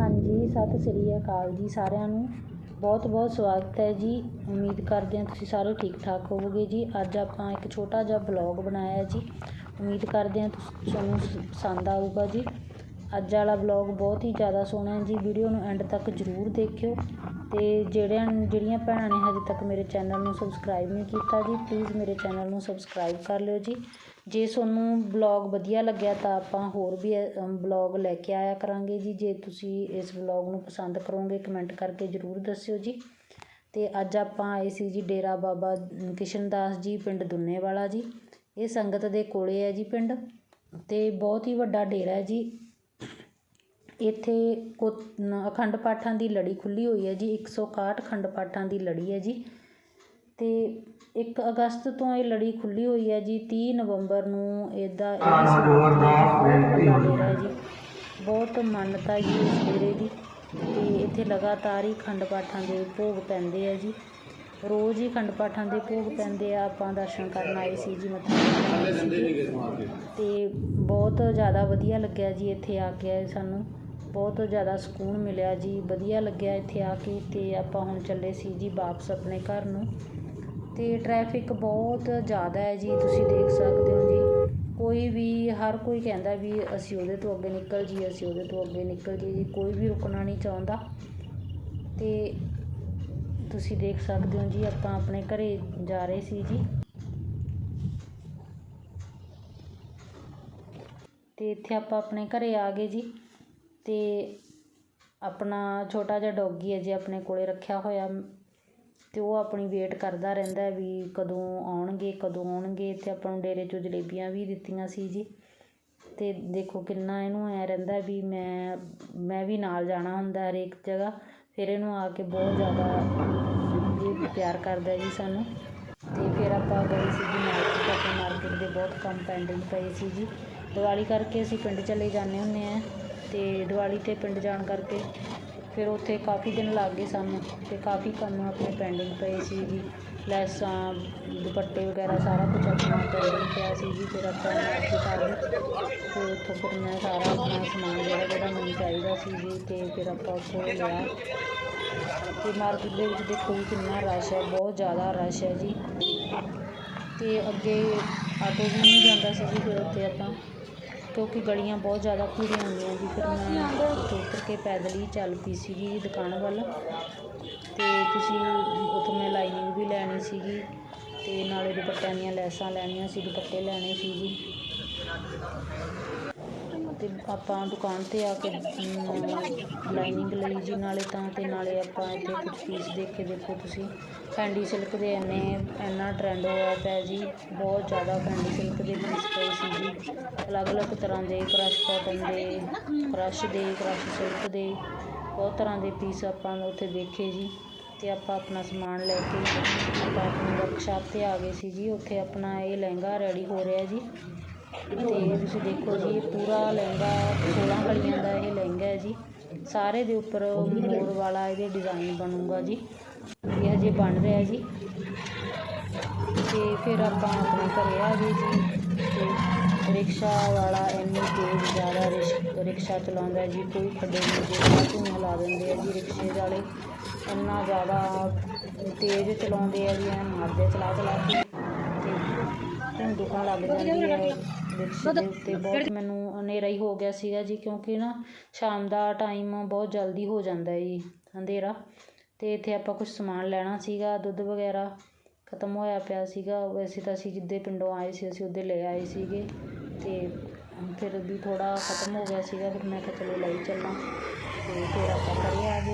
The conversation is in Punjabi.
ਹਾਂਜੀ, ਸਤਿ ਸ੍ਰੀ ਅਕਾਲ ਜੀ ਸਾਰਿਆਂ ਨੂੰ। ਬਹੁਤ ਬਹੁਤ ਸਵਾਗਤ ਹੈ ਜੀ। ਉਮੀਦ ਕਰਦੇ ਹਾਂ ਤੁਸੀਂ ਸਾਰੇ ਠੀਕ ਠਾਕ ਹੋਵੋਗੇ ਜੀ। ਅੱਜ ਆਪਾਂ ਇੱਕ ਛੋਟਾ ਜਿਹਾ ਬਲੌਗ ਬਣਾਇਆ ਜੀ। ਉਮੀਦ ਕਰਦੇ ਹਾਂ ਤੁਸ- ਤੁਹਾਨੂੰ ਪਸੰਦ ਆਊਗਾ ਜੀ। ਅੱਜ ਵਾਲਾ ਵਲੋਗ ਬਹੁਤ ਹੀ ਜ਼ਿਆਦਾ ਸੋਹਣਾ ਹੈ ਜੀ। ਵੀਡੀਓ ਨੂੰ ਐਂਡ ਤੱਕ ਜ਼ਰੂਰ ਦੇਖਿਓ। ਅਤੇ ਜਿਹੜਿਆਂ ਜਿਹੜੀਆਂ ਭੈਣਾਂ ਨੇ ਹਜੇ ਤੱਕ ਮੇਰੇ ਚੈਨਲ ਨੂੰ ਸਬਸਕ੍ਰਾਈਬ ਨਹੀਂ ਕੀਤਾ ਜੀ ਪਲੀਜ਼ ਮੇਰੇ ਚੈਨਲ ਨੂੰ ਸਬਸਕ੍ਰਾਈਬ ਕਰ ਲਿਓ ਜੀ। ਜੇ ਤੁਹਾਨੂੰ ਬਲੌਗ ਵਧੀਆ ਲੱਗਿਆ ਤਾਂ ਆਪਾਂ ਹੋਰ ਵੀ ਬਲੌਗ ਲੈ ਕੇ ਆਇਆ ਕਰਾਂਗੇ ਜੀ। ਜੇ ਤੁਸੀਂ ਇਸ ਬਲੌਗ ਨੂੰ ਪਸੰਦ ਕਰੋਗੇ ਕਮੈਂਟ ਕਰਕੇ ਜ਼ਰੂਰ ਦੱਸਿਓ ਜੀ। ਅਤੇ ਅੱਜ ਆਪਾਂ ਆਏ ਸੀ ਜੀ ਡੇਰਾ ਬਾਬਾ ਕਿਸ਼ਨ ਦਾਸ ਜੀ, ਪਿੰਡ ਦੁੰਨੇਵਾਲਾ ਜੀ। ਇਹ ਸੰਗਤ ਦੇ ਕੋਲੇ ਹੈ ਜੀ ਪਿੰਡ। ਅਤੇ ਬਹੁਤ ਹੀ ਵੱਡਾ ਡੇਰਾ ਹੈ ਜੀ। ਇੱਥੇ ਕੋ ਅਖੰਡ ਪਾਠਾਂ ਦੀ ਲੜੀ ਖੁੱਲੀ ਹੋਈ ਹੈ ਜੀ 161 ਅਖੰਡ ਪਾਠਾਂ ਦੀ ਲੜੀ ਹੈ ਜੀ। ਤੇ 1 ਅਗਸਤ ਤੋਂ ਇਹ ਲੜੀ ਖੁੱਲੀ ਹੋਈ ਹੈ ਜੀ 30 ਨਵੰਬਰ ਨੂੰ ਇਹਦਾ ਜੀ। ਬਹੁਤ ਮਾਨਤਾ ਜੀ ਇਸ ਡੇਰੇ ਦੀ। ਤੇ ਇੱਥੇ ਲਗਾਤਾਰ ਹੀ ਅਖੰਡ ਪਾਠਾਂ ਦੇ ਭੋਗ ਪੈਂਦੇ ਆ ਜੀ। ਰੋਜ਼ ਹੀ ਅਖੰਡ ਪਾਠਾਂ ਦੇ ਭੋਗ ਪੈਂਦੇ ਆ ਆਪਾਂ ਦਰਸ਼ਨ ਕਰਨ ਆਏ ਸੀ ਜੀ ਮੱਥਾ ਸੀ। ਤੇ ਬਹੁਤ ਜ਼ਿਆਦਾ ਵਧੀਆ ਲੱਗਿਆ ਜੀ ਇੱਥੇ ਆ ਕੇ ਸਾਨੂੰ। ਬਹੁਤ ਜ਼ਿਆਦਾ ਸਕੂਨ ਮਿਲਿਆ ਜੀ, ਵਧੀਆ ਲੱਗਿਆ ਇੱਥੇ ਆ ਕੇ ਅਤੇ ਆਪਾਂ ਹੁਣ ਚੱਲੇ ਸੀ ਜੀ ਵਾਪਸ ਆਪਣੇ ਘਰ ਨੂੰ। ਅਤੇ ਟਰੈਫਿਕ ਬਹੁਤ ਜ਼ਿਆਦਾ ਹੈ ਜੀ, ਤੁਸੀਂ ਦੇਖ ਸਕਦੇ ਹੋ ਜੀ। ਕੋਈ ਵੀ, ਹਰ ਕੋਈ ਕਹਿੰਦਾ ਵੀ ਅਸੀਂ ਉਹਦੇ ਤੋਂ ਅੱਗੇ ਨਿਕਲ ਜੀ ਅਸੀਂ ਉਹਦੇ ਤੋਂ ਅੱਗੇ ਨਿਕਲ ਜੀ ਜੀ, ਕੋਈ ਵੀ ਰੁਕਣਾ ਨਹੀਂ ਚਾਹੁੰਦਾ। ਅਤੇ ਤੁਸੀਂ ਦੇਖ ਸਕਦੇ ਹੋ ਜੀ, ਆਪਾਂ ਆਪਣੇ ਘਰੇ ਜਾ ਰਹੇ ਸੀ ਜੀ। ਅਤੇ ਇੱਥੇ ਆਪਾਂ ਆਪਣੇ ਘਰੇ ਆ ਗਏ ਜੀ। ਤੇ ਆਪਣਾ ਛੋਟਾ ਜਿਹਾ ਡੋਗੀ ਅਜੇ ਆਪਣੇ ਕੋਲ ਰੱਖਿਆ ਹੋਇਆ ਅਤੇ ਉਹ ਆਪਣੀ ਵੇਟ ਕਰਦਾ ਰਹਿੰਦਾ ਵੀ ਕਦੋਂ ਆਉਣਗੇ ਕਦੋਂ ਆਉਣਗੇ ਅਤੇ ਆਪਾਂ ਨੂੰ ਡੇਰੇ 'ਚੋਂ ਜਲੇਬੀਆਂ ਵੀ ਦਿੱਤੀਆਂ ਸੀ ਜੀ। ਅਤੇ ਦੇਖੋ ਕਿੰਨਾ ਇਹਨੂੰ ਐਂ ਰਹਿੰਦਾ ਵੀ ਮੈਂ ਮੈਂ ਵੀ ਨਾਲ ਜਾਣਾ ਹੁੰਦਾ ਹਰੇਕ ਜਗ੍ਹਾ, ਫਿਰ ਇਹਨੂੰ ਆ ਕੇ ਬਹੁਤ ਜ਼ਿਆਦਾ ਪਿਆਰ ਕਰਦਾ ਜੀ ਸਾਨੂੰ। ਅਤੇ ਫਿਰ ਆਪਾਂ ਗਏ ਸੀ ਜੀ ਮਾਰਕੀਟ ਆਪਣੇ ਮਾਰਕੀਟ ਦੇ ਬਹੁਤ ਕੰਮ ਪੈਂਡਿੰਗ ਪਏ ਸੀ ਜੀ। ਦੀਵਾਲੀ ਕਰਕੇ ਅਸੀਂ ਪਿੰਡ ਚਲੇ ਜਾਂਦੇ ਹੁੰਦੇ ਹਾਂ। ਅਤੇ ਦੀਵਾਲੀ ਤੇ ਪਿੰਡ ਜਾਣ ਕਰਕੇ ਫਿਰ ਉੱਥੇ ਕਾਫੀ ਦਿਨ ਲੱਗ ਗਏ ਸਾਨੂੰ ਅਤੇ ਕਾਫੀ ਕੰਮ ਆਪਣੇ ਪੈਂਡਿੰਗ ਪਏ ਸੀ ਜੀ। ਲੈਸਾਂ, ਦੁਪੱਟੇ ਵਗੈਰਾ ਸਾਰਾ ਕੁਝ ਆਪਣਾ ਪੈਂਡਿੰਗ ਪਿਆ ਸੀ ਜੀ, ਫਿਰ ਆਪਾਂ ਮਾਰਕੀਟ ਆ ਗਏ ਉੱਥੋਂ ਫਿਰ ਮੈਂ ਸਾਰਾ ਆਪਣਾ ਸਮਾਨ ਜਿਹੜਾ ਜਿਹੜਾ ਮੈਨੂੰ ਚਾਹੀਦਾ ਸੀ ਜੀ ਅਤੇ ਫਿਰ ਆਪਾਂ ਉੱਥੋਂ ਲਿਆ। ਤੇ ਮਾਰਕੀਟ ਦੇ ਵਿੱਚ ਦੇਖੋ ਜੀ ਕਿੰਨਾ ਰਸ਼ ਹੈ, ਬਹੁਤ ਜ਼ਿਆਦਾ ਰਸ਼ ਹੈ ਜੀ। ਅਤੇ ਅੱਗੇ ਆਟੋ ਵੀ ਨਹੀਂ ਜਾਂਦਾ ਸੀ ਜੀ, ਫਿਰ ਉੱਥੇ ਆਪਾਂ ਕਿਉਂਕਿ ਗਲੀਆਂ ਬਹੁਤ ਜ਼ਿਆਦਾ ਭੀੜੀਆਂ ਹੁੰਦੀਆਂ ਜੀ ਫਿਰ ਮੈਂ ਉੱਥੇ ਉਤਰ ਕੇ ਪੈਦਲ ਹੀ ਚੱਲ ਪਈ ਸੀਗੀ ਦੁਕਾਨ ਵੱਲ ਅਤੇ ਤੁਸੀਂ ਉੱਥੋਂ ਮੈਂ ਲਾਈਨਿੰਗ ਵੀ ਲੈਣੀ ਸੀਗੀ ਅਤੇ ਨਾਲੇ ਦੁਪੱਟਿਆਂ ਦੀਆਂ ਲੈਸਾਂ ਲੈਣੀਆਂ ਸੀ, ਦੁਪੱਟੇ ਲੈਣੇ ਸੀ ਜੀ ਤੇ ਆਪਾਂ ਦੁਕਾਨ ਤੇ ਆ ਕੇ ਲਾਈਨਿੰਗ ਲਈ ਜੀ, ਨਾਲੇ ਤਾਂ ਤੇ ਨਾਲੇ ਆਪਾਂ ਇੱਥੇ ਕੁਝ ਪੀਸ ਦੇਖ ਕੇ ਦੇਖੋ ਤੁਸੀਂ। ਫੈਂਡੀ ਸਿਲਕ ਦੇ ਇੰਨੇ, ਇੰਨਾ ਟਰੈਂਡ ਹੋਇਆ ਪਿਆ ਜੀ। ਬਹੁਤ ਜ਼ਿਆਦਾ ਫੈਂਡੀ ਸਿਲਕ ਦੇ ਪੀਸ ਪਏ ਸੀ ਜੀ। ਅਲੱਗ-ਅਲੱਗ ਤਰ੍ਹਾਂ ਦੇ ਕ੍ਰਸ਼ ਕਾਟਨ ਦੇ ਕ੍ਰਸ਼ ਦੇ ਕ੍ਰਸ਼ ਸਿਲਕ ਦੇ। ਬਹੁਤ ਤਰ੍ਹਾਂ ਦੇ ਪੀਸ ਆਪਾਂ ਉੱਥੇ ਦੇਖੇ ਜੀ। ਤੇ ਆਪਾਂ ਆਪਣਾ ਸਮਾਨ ਲੈ ਕੇ, ਆਪਾਂ ਆਪਣੀ ਵਰਕਸ਼ਾਪ ਤੇ ਆ ਗਏ ਸੀ ਜੀ। ਉੱਥੇ ਆਪਣਾ ਇਹ ਲਹਿੰਗਾ ਰੈਡੀ ਹੋ ਰਿਹਾ ਜੀ। ਤੇ ਤੁਸੀਂ ਦੇਖੋ ਜੀ, ਪੂਰਾ ਲਹਿੰਗਾ 16 ਕਲੀਆਂ ਦਾ ਇਹ ਲਹਿੰਗਾ ਹੈ ਜੀ। ਸਾਰੇ ਦੇ ਉੱਪਰ ਮੋਰ ਵਾਲਾ ਇਹਦੇ ਡਿਜ਼ਾਈਨ ਬਣੂਗਾ ਜੀ। ਇਹ ਹਜੇ ਬਣ ਰਿਹਾ ਜੀ। ਤੇ ਫਿਰ ਆਪਾਂ ਆਪਣੇ ਘਰੇ ਆ ਗਏ ਜੀ। ਤੇ ਰਿਕਸ਼ਾ ਵਾਲਾ ਇੰਨੀ ਤੇਜ਼ ਜ਼ਿਆਦਾ ਰਿਸ਼- ਰਿਕਸ਼ਾ ਚਲਾਉਂਦਾ ਜੀ। ਕੋਈ ਖੱਡੇ ਨਹੀਂ ਦੇਖਦਾ ਧੂੰਆਂ ਲਾ ਦਿੰਦੇ ਆ ਜੀ ਰਿਕਸ਼ੇ ਵਾਲੇ। ਇੰਨਾ ਜ਼ਿਆਦਾ ਤੇਜ਼ ਚਲਾਉਂਦੇ ਆ ਜੀ ਐਂ ਮਾਰਦੇ ਚਲਾ ਚਲਾ ਕੇ। ਧੁੰਦੁਕਾਂ ਲੱਗ ਜਾਂਦੀ ਹੈ ਰਿਕਸ਼ੇ ਦੇ ਉੱਤੇ ਬਹੁਤ ਮੈਨੂੰ ਹਨੇਰਾ ਹੀ ਹੋ ਗਿਆ ਸੀਗਾ ਜੀ, ਕਿਉਂਕਿ ਨਾ ਸ਼ਾਮ ਦਾ ਟਾਈਮ ਬਹੁਤ ਜਲਦੀ ਹੋ ਜਾਂਦਾ ਹੈ ਜੀ ਅੰਧੇਰਾ ਅਤੇ ਇੱਥੇ ਆਪਾਂ ਕੁਛ ਸਮਾਨ ਲੈਣਾ ਸੀਗਾ, ਦੁੱਧ ਵਗੈਰਾ ਖਤਮ ਹੋਇਆ ਪਿਆ ਸੀਗਾ। ਵੈਸੇ ਤਾਂ ਅਸੀਂ ਜਿੱਦੇ ਪਿੰਡੋਂ ਆਏ ਸੀ, ਅਸੀਂ ਉਹਦੇ ਲੈ ਆਏ ਸੀਗੇ। ਅਤੇ ਫਿਰ ਵੀ ਥੋੜ੍ਹਾ ਖਤਮ ਹੋ ਗਿਆ ਸੀਗਾ, ਫਿਰ ਮੈਂ ਕਿਹਾ ਚਲੋ ਲਈ ਚੱਲਾਂ। ਅਤੇ ਫਿਰ ਆਪਾਂ ਘਰੇ ਆ ਗਏ।